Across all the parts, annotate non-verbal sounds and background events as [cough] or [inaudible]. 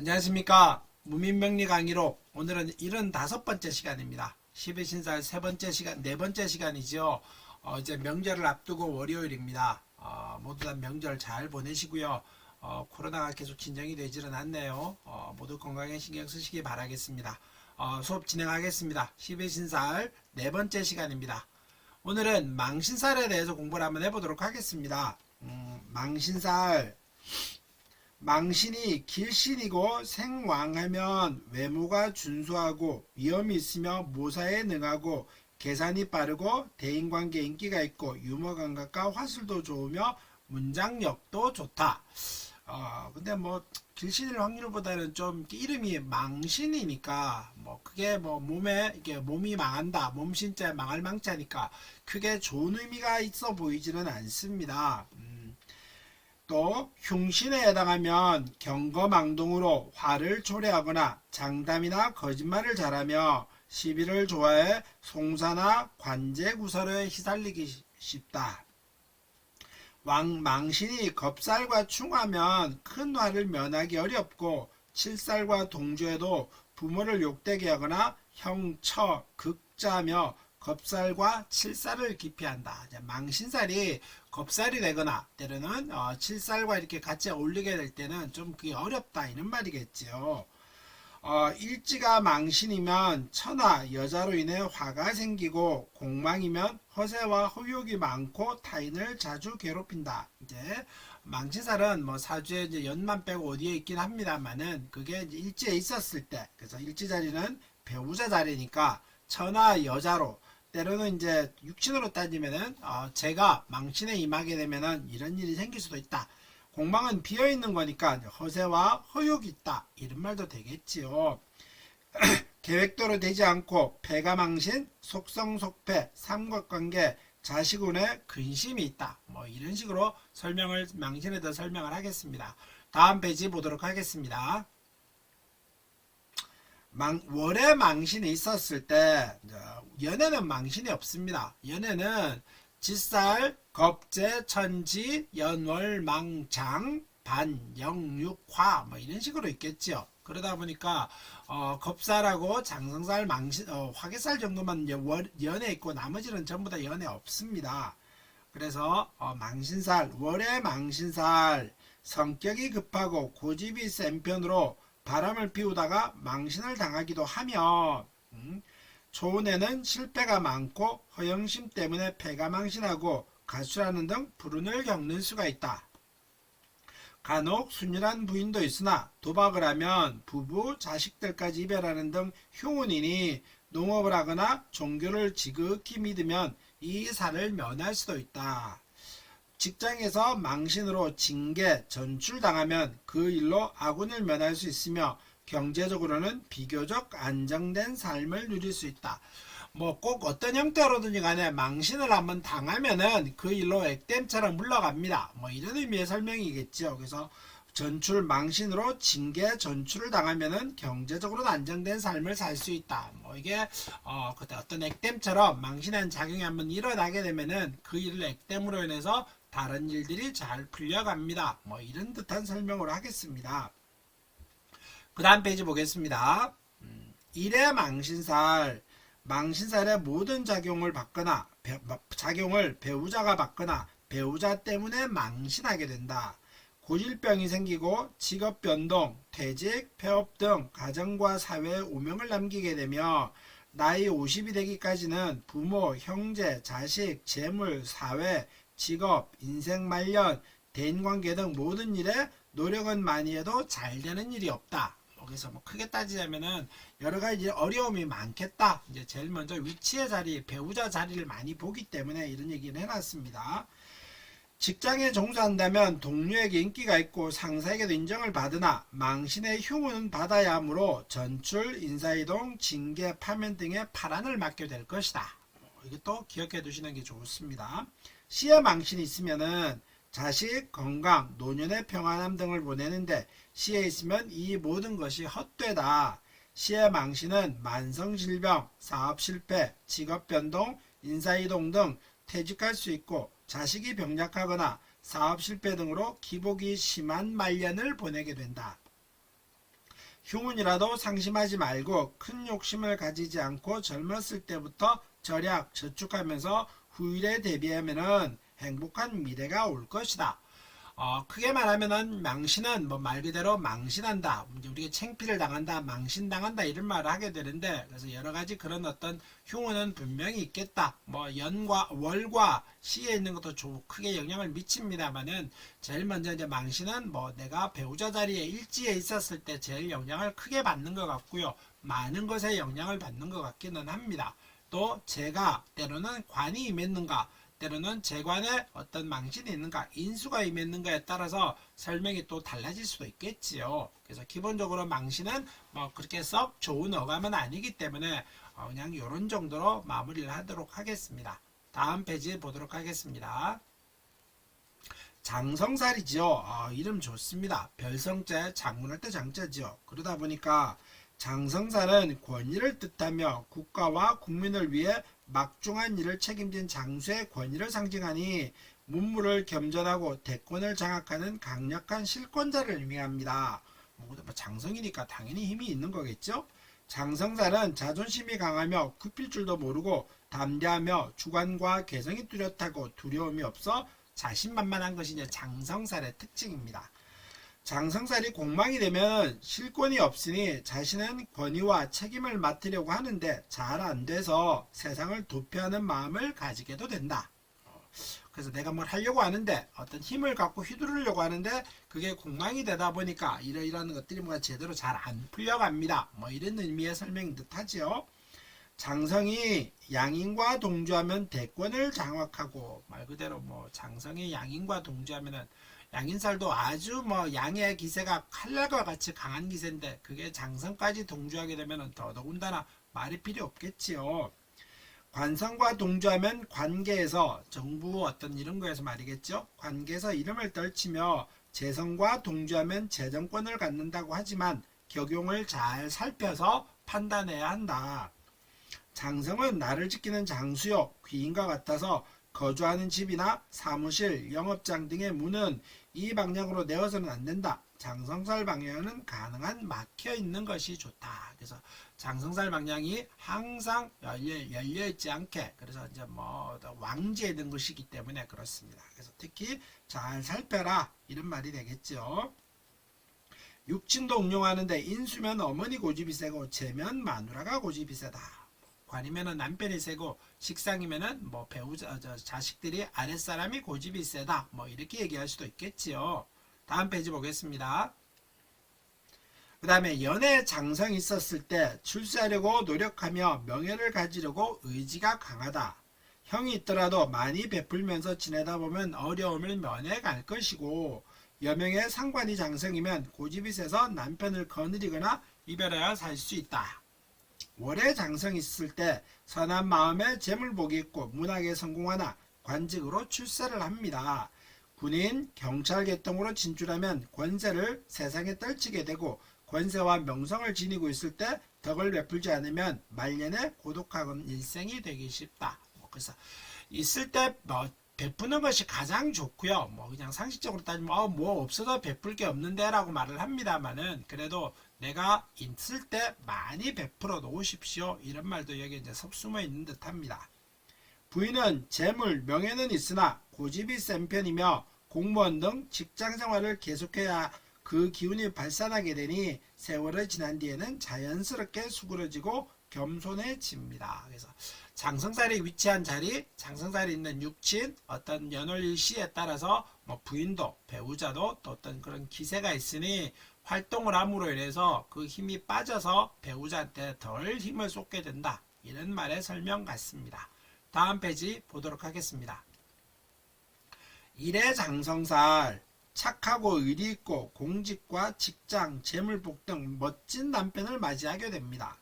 안녕하십니까. 무민명리 강의로 오늘은 75번째 시간입니다. 12신살 세 번째 시간, 네 번째 시간이죠. 어, 이제 명절을 앞두고 월요일입니다. 어, 모두 다 명절 잘 보내시고요. 어, 코로나가 계속 진정이 되지는 않네요. 어, 모두 건강에 신경 쓰시기 바라겠습니다. 어, 수업 진행하겠습니다. 12신살 네 번째 시간입니다. 오늘은 망신살에 대해서 공부를 한번 해보도록 하겠습니다. 음, 망신살. 망신이 길신이고 생왕하면 외모가 준수하고 위험이 있으며 모사에 능하고 계산이 빠르고 대인관계 인기가 있고 유머 감각과 화술도 좋으며 문장력도 좋다. 어 근데 뭐 길신일 확률보다는 좀 이름이 망신이니까 뭐 그게 뭐 몸에 이게 몸이 망한다 몸신자 망할 망자니까 크게 좋은 의미가 있어 보이지는 않습니다. 음. 또 흉신에 해당하면 경거망동으로 화를 초래하거나 장담이나 거짓말을 잘하며 시비를 좋아해 송사나 관제 구설에 휘달리기 쉽다. 왕 망신이 겁살과 충하면 큰 화를 면하기 어렵고 칠살과 동조해도 부모를 욕되게 하거나 형처 극자며 겁살과 칠살을 기피한다. 망신살이 겁살이 되거나 때로는 어, 칠살과 이렇게 같이 어울리게 될 때는 좀 그게 어렵다 이런 말이겠지요. 어, 일지가 망신이면 천하 여자로 인해 화가 생기고 공망이면 허세와 허욕이 많고 타인을 자주 괴롭힌다. 이제 망신살은 뭐 사주에 이제 연만 빼고 어디에 있긴 합니다만은 그게 일지에 있었을 때 그래서 일지 자리는 배우자 자리니까 천하 여자로 때로는 이제 육신으로 따지면은 어, 제가 망신에 임하게 되면은 이런 일이 생길 수도 있다. 공망은 비어 있는 거니까 허세와 허욕이 있다. 이런 말도 되겠지요. [clears throat] 계획대로 되지 않고 패가망신, 속성속패, 삼각관계, 자식운에 근심이 있다. 뭐 이런 식으로 설명을 망신에 대해 설명을 하겠습니다. 다음 페이지 보도록 하겠습니다. 망, 월에 망신이 있었을 때 연애는 망신이 없습니다. 연애는 지살, 겁재, 천지, 연월, 망장, 반, 영육 화 뭐 이런 식으로 있겠죠. 그러다 보니까 어, 겁살하고 장성살, 망신, 어, 화개살 정도만 연- 월- 연애 있고 나머지는 전부 다 연애 없습니다. 그래서 어, 망신살, 월의 망신살 성격이 급하고 고집이 센 편으로 바람을 피우다가 망신을 당하기도 하며 음, 초운에는 실패가 많고 허영심 때문에 패가 망신하고 가출하는 등 불운을 겪는 수가 있다. 간혹 순일한 부인도 있으나 도박을 하면 부부, 자식들까지 이별하는 등 흉운이니 농업을 하거나 종교를 지극히 믿으면 이 살을 면할 수도 있다. 직장에서 망신으로 징계, 전출당하면 그 일로 아군을 면할 수 있으며 경제적으로는 비교적 안정된 삶을 누릴 수 있다. 뭐 꼭 어떤 형태로든지 간에 망신을 한번 당하면은 그 일로 액땜처럼 물러갑니다. 뭐 이런 의미의 설명이겠죠. 그래서 전출 망신으로 징계 전출을 당하면은 경제적으로 안정된 삶을 살 수 있다. 뭐 이게 어 그때 어떤 액땜처럼 망신한 작용이 한번 일어나게 되면은 그 일을 액땜으로 인해서 다른 일들이 잘 풀려갑니다. 뭐 이런 듯한 설명으로 하겠습니다. 그 다음 페이지 보겠습니다. 음, 일의 망신살, 망신살의 모든 작용을 받거나 배- 작용을 배우자가 받거나 배우자 때문에 망신하게 된다. 고질병이 생기고 직업 변동, 퇴직, 폐업 등 가정과 사회에 오명을 남기게 되며 나이 50이 되기까지는 부모, 형제, 자식, 재물, 사회, 직업, 인생 말년, 대인관계 등 모든 일에 노력은 많이 해도 잘 되는 일이 없다. 그래서 뭐 크게 따지자면은 여러 가지 어려움이 많겠다. 이제 제일 먼저 위치의 자리, 배우자 자리를 많이 보기 때문에 이런 얘기를 해놨습니다. 직장에 종사한다면 동료에게 인기가 있고 상사에게도 인정을 받으나 망신의 흉은 받아야 하므로 전출, 인사이동, 징계, 파면 등의 파란을 맞게 될 것이다. 이것도 기억해 두시는 게 좋습니다. 시에 망신이 있으면은 자식, 건강, 노년의 평안함 등을 보내는데 시에 있으면 이 모든 것이 헛되다. 시의 망신은 만성질병, 사업실패, 직업변동, 인사이동 등 퇴직할 수 있고 자식이 병약하거나 사업 실패 등으로 기복이 심한 말년을 보내게 된다. 흉운이라도 상심하지 말고 큰 욕심을 가지지 않고 젊었을 때부터 절약, 저축하면서 후일에 대비하면은 행복한 미래가 올 것이다. 어, 크게 말하면은 망신은 뭐 말 그대로 망신한다. 우리가 챙피를 당한다, 망신당한다 이런 말을 하게 되는데 그래서 여러 가지 그런 어떤 흉은 분명히 있겠다. 뭐 연과 월과 시에 있는 것도 조, 크게 영향을 미칩니다만은 제일 먼저 이제 망신은 뭐 내가 배우자 자리에 일지에 있었을 때 제일 영향을 크게 받는 것 같고요. 많은 것에 영향을 받는 것 같기는 합니다. 또 제가 때로는 관이 임했는가 때로는 재관에 어떤 망신이 있는가, 인수가 임했는가에 따라서 설명이 또 달라질 수도 있겠지요. 그래서 기본적으로 망신은 뭐 그렇게 썩 좋은 어감은 아니기 때문에 어, 그냥 이런 정도로 마무리를 하도록 하겠습니다. 다음 페이지 보도록 하겠습니다. 장성살이지요. 아, 이름 좋습니다. 별성자 장문할 때 장자지요. 그러다 보니까 장성살은 권위를 뜻하며 국가와 국민을 위해 막중한 일을 책임진 장수의 권위를 상징하니 문무를 겸전하고 대권을 장악하는 강력한 실권자를 의미합니다. 뭐 장성이니까 당연히 힘이 있는 거겠죠? 장성살은 자존심이 강하며 굽힐 줄도 모르고 담대하며 주관과 개성이 뚜렷하고 두려움이 없어 자신만만한 것이 장성살의 특징입니다. 장성살이 공망이 되면 실권이 없으니 자신은 권위와 책임을 맡으려고 하는데 잘 안 돼서 세상을 도피하는 마음을 가지게도 된다. 그래서 내가 뭘 하려고 하는데 어떤 힘을 갖고 휘두르려고 하는데 그게 공망이 되다 보니까 이러이러한 것들이 뭔가 제대로 잘 안 풀려갑니다. 뭐 이런 의미의 설명인 듯 하지요. 장성이 양인과 동조하면 대권을 장악하고 말 그대로 뭐 장성이 양인과 동조하면은 양인살도 아주 뭐 양의 기세가 칼날과 같이 강한 기세인데 그게 장성까지 동조하게 되면은 더더군다나 말이 필요 없겠지요. 관성과 동조하면 관계에서 정부 어떤 이런 거에서 말이겠죠. 관계에서 이름을 떨치며 재성과 동조하면 재정권을 갖는다고 하지만 적용을 잘 살펴서 판단해야 한다. 장성은 나를 지키는 장수요 귀인과 같아서 거주하는 집이나 사무실, 영업장 등의 문은 이 방향으로 내어서는 안 된다. 장성살 방향은 가능한 막혀 있는 것이 좋다. 그래서 장성살 방향이 항상 열려, 열려 있지 않게 그래서 이제 뭐 왕지에 있는 것이기 때문에 그렇습니다. 그래서 특히 잘 살펴라 이런 말이 되겠죠. 육친도 응용하는데 인수면 어머니 고집이 세고 재면 마누라가 고집이 세다. 관이면은 남편이 세고 식상이면은 뭐 배우자 저 자식들이 아랫사람이 고집이 세다. 뭐 이렇게 얘기할 수도 있겠지요. 다음 페이지 보겠습니다. 그 다음에 연애 장성이 있었을 때 출세하려고 노력하며 명예를 가지려고 의지가 강하다. 형이 있더라도 많이 베풀면서 지내다 보면 어려움을 면해 갈 것이고 여명의 상관이 장성이면 고집이 세서 남편을 거느리거나 이별하여 살 수 있다. 월에 장성이 있을 때 선한 마음에 재물 복이 있고 문학에 성공하나 관직으로 출세를 합니다. 군인, 경찰 계통으로 진출하면 권세를 세상에 떨치게 되고 권세와 명성을 지니고 있을 때 덕을 베풀지 않으면 말년에 고독한 일생이 되기 쉽다. 뭐 그래서 있을 때 뭐 베푸는 것이 가장 좋고요. 뭐 그냥 상식적으로 따지면 어, 뭐 없어도 베풀 게 없는데라고 말을 합니다만은 그래도 내가 있을 때 많이 베풀어 놓으십시오. 이런 말도 여기 이제 섭숨어 있는 듯 합니다. 부인은 재물, 명예는 있으나 고집이 센 편이며 공무원 등 직장 생활을 계속해야 그 기운이 발산하게 되니 세월을 지난 뒤에는 자연스럽게 수그러지고 겸손해집니다. 그래서 장성살이 위치한 자리, 장성살이 있는 육친, 어떤 연월일시에 따라서 뭐 부인도 배우자도 또 어떤 그런 기세가 있으니 활동을 함으로 인해서 그 힘이 빠져서 배우자한테 덜 힘을 쏟게 된다. 이런 말의 설명 같습니다. 다음 페이지 보도록 하겠습니다. 일의 장성살 착하고 의리 있고 공직과 직장, 재물복 등 멋진 남편을 맞이하게 됩니다.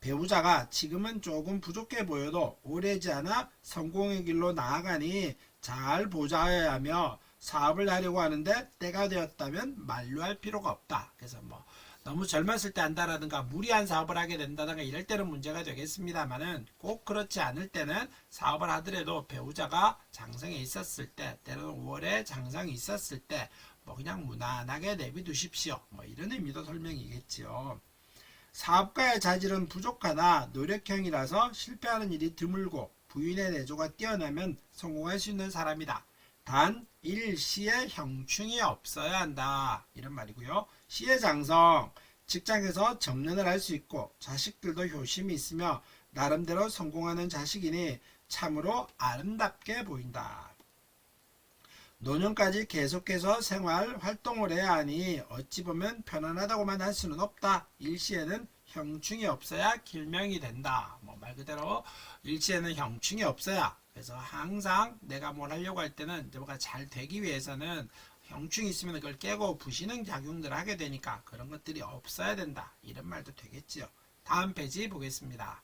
배우자가 지금은 조금 부족해 보여도 오래지 않아 성공의 길로 나아가니 잘 보좌해야 하며 사업을 하려고 하는데 때가 되었다면 만류할 필요가 없다. 그래서 뭐 너무 젊었을 때 한다라든가 무리한 사업을 하게 된다든가 이럴 때는 문제가 되겠습니다만은 꼭 그렇지 않을 때는 사업을 하더라도 배우자가 장성에 있었을 때 때로는 5월에 장성이 있었을 때 뭐 그냥 무난하게 내비두십시오. 뭐 이런 의미도 설명이겠지요. 사업가의 자질은 부족하나 노력형이라서 실패하는 일이 드물고 부인의 내조가 뛰어나면 성공할 수 있는 사람이다. 단 일시에 형충이 없어야 한다. 이런 말이고요. 시의 장성 직장에서 정년을 할 수 있고 자식들도 효심이 있으며 나름대로 성공하는 자식이니 참으로 아름답게 보인다. 노년까지 계속해서 생활 활동을 해야 하니 어찌 보면 편안하다고만 할 수는 없다. 일시에는 형충이 없어야 길명이 된다. 뭐 말 그대로 일시에는 형충이 없어야 그래서 항상 내가 뭘 하려고 할 때는 뭐가 잘 되기 위해서는 형충이 있으면 그걸 깨고 부시는 작용들을 하게 되니까 그런 것들이 없어야 된다. 이런 말도 되겠지요. 다음 페이지 보겠습니다.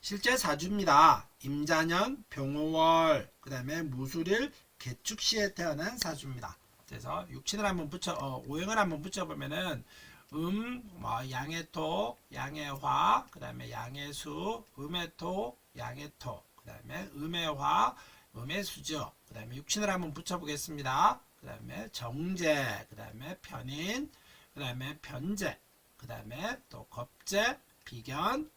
실제 사주입니다. 임자년, 병호월, 그 다음에 무술일, 개축시에 태어난 사주입니다. 그래서 육친을 한번 붙여, 어, 오행을 한번 붙여보면은 음, 뭐 양해토, 양해화, 그 다음에 양해수, 음해토, 양해토, 그 다음에 음해화, 음해수죠. 그 다음에 육친을 한번 붙여보겠습니다. 그 다음에 정제, 그 다음에 편인, 그 다음에 변제, 그 다음에 또 겁제, 비견,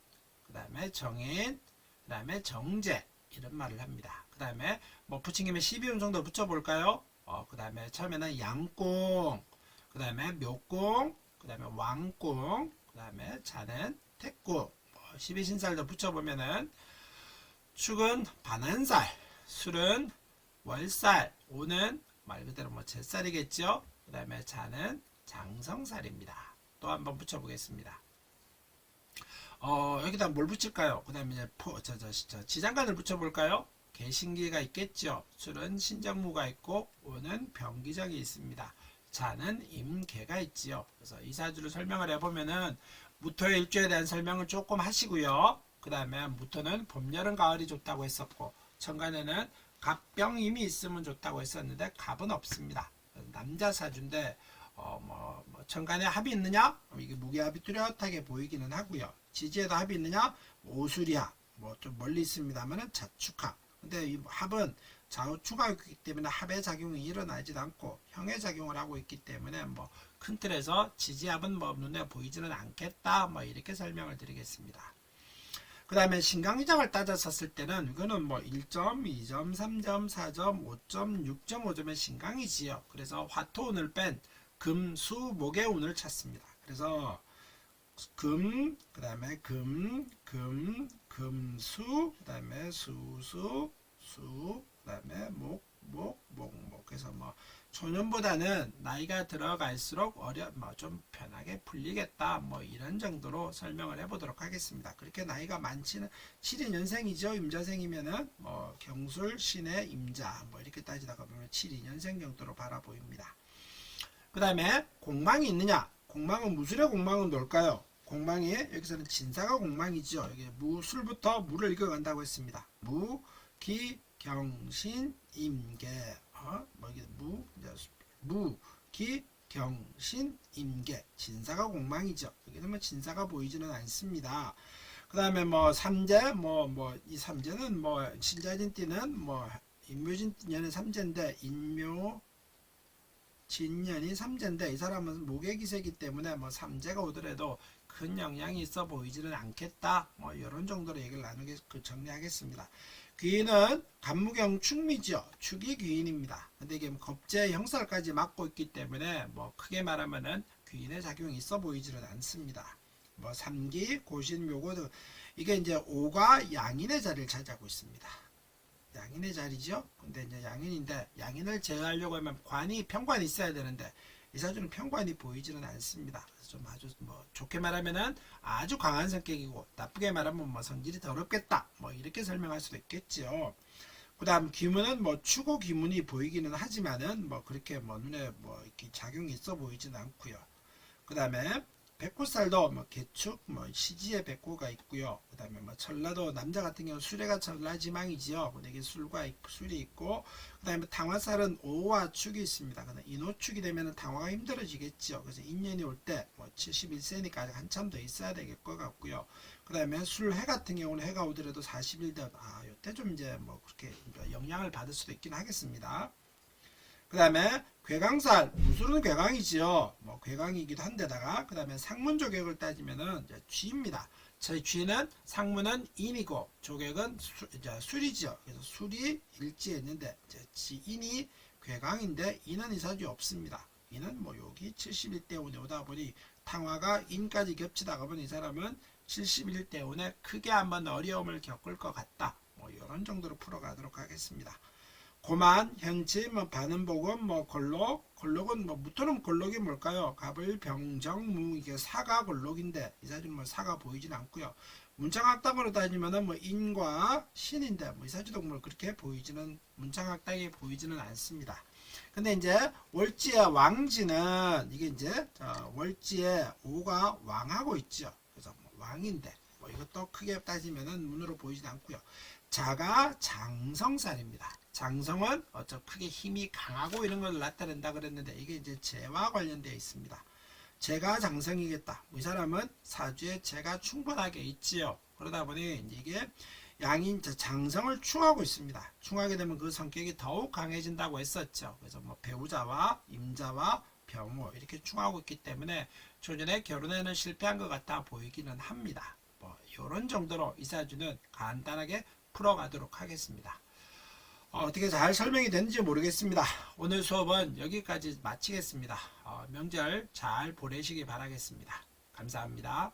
그 다음에 정인, 그 다음에 정제 이런 말을 합니다. 그 다음에 뭐 붙인 김에 12운성도 붙여볼까요? 어, 그 다음에 처음에는 양궁, 그 다음에 묘궁, 그 다음에 왕궁, 그 다음에 자는 태궁, 뭐 12신살도 붙여보면은 축은 반한살, 술은 월살, 오는 말 그대로 뭐 제살이겠죠? 그 다음에 자는 장성살입니다. 또 한번 붙여보겠습니다. 어, 여기다 뭘 붙일까요? 그 다음에 이제 포, 저, 저, 저, 지장간을 붙여볼까요? 개신기가 있겠죠. 술은 신정무가 있고, 오는 병기정이 있습니다. 자는 임계가 있지요. 그래서 이 사주를 설명을 해보면은, 무토의 일주에 대한 설명을 조금 하시고요. 그 다음에 무토는 봄, 여름, 가을이 좋다고 했었고, 천간에는 갑병임이 있으면 좋다고 했었는데, 갑은 없습니다. 남자 사주인데, 어, 뭐, 뭐 천간에 합이 있느냐? 이게 무게합이 뚜렷하게 보이기는 하고요. 지지에도 합이 있느냐? 오수리합. 뭐좀 멀리 있습니다만은 자축합. 근데 이 합은 좌우축하고 있기 때문에 합의 작용이 일어나지도 않고 형의 작용을 하고 있기 때문에 뭐 큰 틀에서 지지합은 뭐 눈에 보이지는 않겠다. 뭐 이렇게 설명을 드리겠습니다. 그 다음에 신강위장을 따졌었을 때는 이거는 뭐 1점, 2점, 3점, 4점, 5점, 6.5점의 신강이지요. 그래서 화토운을 뺀 금, 수, 목의 운을 찾습니다. 그래서 금, 그 다음에 금, 금, 금수, 그 다음에 수수, 수, 그 다음에 목, 목, 목, 목. 그래서 뭐 초년보다는 나이가 들어갈수록 어려, 뭐좀 편하게 풀리겠다. 뭐 이런 정도로 설명을 해보도록 하겠습니다. 그렇게 나이가 많지는 72년생이죠. 임자생이면은 뭐 경술, 신의 임자 뭐 이렇게 따지다가 보면 72년생 정도로 바라보입니다. 그 다음에 공망이 있느냐? 공망은 무술의 공망은 뭘까요? 공망이 여기서는 진사가 공망이죠. 여기 무술부터 무를 읽어간다고 했습니다. 무, 기, 경신, 임계. 어? 뭐 이게 무, 이제 무, 기, 경신, 임계. 진사가 공망이죠. 여기는 뭐 진사가 보이지는 않습니다. 그 다음에 뭐 삼재, 뭐, 뭐, 이 삼재는 뭐, 신자진 띠는 뭐, 인묘진 년의 삼재인데, 인묘, 진년이 삼재인데 이 사람은 목의 기세이기 때문에 뭐 삼재가 오더라도 큰 영향이 있어 보이지는 않겠다. 뭐 이런 정도로 얘기를 나누게 그 정리하겠습니다. 귀인은 간무경 축미죠. 축이 귀인입니다. 근데 이게 겁재 형살까지 맡고 있기 때문에 뭐 크게 말하면은 귀인의 작용이 있어 보이지는 않습니다. 뭐 삼기, 고신, 묘고 등 이게 이제 오가 양인의 자리를 차지하고 있습니다. 양인의 자리죠. 근데 이제 양인인데 양인을 제어하려고 하면 관이 평관이 있어야 되는데 이 사주는 평관이 보이지는 않습니다. 그래서 좀 아주 뭐 좋게 말하면은 아주 강한 성격이고 나쁘게 말하면 뭐 성질이 더럽겠다. 뭐 이렇게 설명할 수도 있겠죠. 그다음 기문은 뭐 추고 기문이 보이기는 하지만은 뭐 그렇게 뭐 눈에 뭐 이렇게 작용이 있어 보이지는 않고요. 그다음에 백구살도 뭐 개축, 뭐 시지의 백구가 있고요. 그다음에 뭐 전라도 남자 같은 경우 수레가 전라지망이지요. 이게 술과 있- 술이 있고 그다음에 당화살은 오와 축이 있습니다. 근데 인호축이 되면은 당화가 힘들어지겠죠. 그래서 인연이 올 때 뭐 71세니까 아직 한참 더 있어야 되겠 것 같고요. 그다음에 술해 같은 경우는 해가 오더라도 40일 아 요때 좀 이제 뭐 그렇게 영향을 받을 수도 있긴 하겠습니다. 그 다음에 괴강살, 무술은 괴강이지요. 뭐 괴강이기도 한데다가 그 다음에 상문 조격을 따지면은 쥐입니다. 저희 쥐는 상문은 인이고 조격은 수, 이제 술이지요. 그래서 술이 일지했는데 이제 지인이 괴강인데 인은 이사주 없습니다. 인은 뭐 여기 71대 5에 오다 보니 탕화가 인까지 겹치다가 보니 이 사람은 71대 5에 크게 한번 어려움을 겪을 것 같다. 뭐 이런 정도로 풀어가도록 하겠습니다. 고만, 현치, 뭐 반은복음, 뭐 골록, 골록은 뭐 무토는 골록이 뭘까요? 갑을, 병정, 무 이게 사가 골록인데 이 사주는 뭐 사가 보이진 않고요. 문창학당으로 따지면은 뭐 인과 신인데 뭐 이 사주동물 그렇게 보이지는 문창학당이 보이지는 않습니다. 근데 이제 월지의 왕지는 이게 이제 저 월지의 오가 왕하고 있죠. 그래서 뭐 왕인데 뭐 이것도 크게 따지면은 문으로 보이진 않고요. 자가 장성살입니다. 장성은 어쩌 크게 힘이 강하고 이런 걸 나타낸다 그랬는데 이게 이제 재와 관련되어 있습니다. 재가 장성이겠다. 이 사람은 사주에 재가 충분하게 있지요. 그러다 보니 이게 양인 자- 장성을 충하고 있습니다. 충하게 되면 그 성격이 더욱 강해진다고 했었죠. 그래서 뭐 배우자와 임자와 병호 이렇게 충하고 있기 때문에 조전에 결혼에는 실패한 것 같아 보이기는 합니다. 뭐 이런 정도로 이 사주는 간단하게 풀어가도록 하겠습니다. 어, 떻게 잘 설명이 됐는지 모르겠습니다. 오늘 수업은 여기까지 마치겠습니다. 어, 명절 잘 보내시기 바라겠습니다. 감사합니다.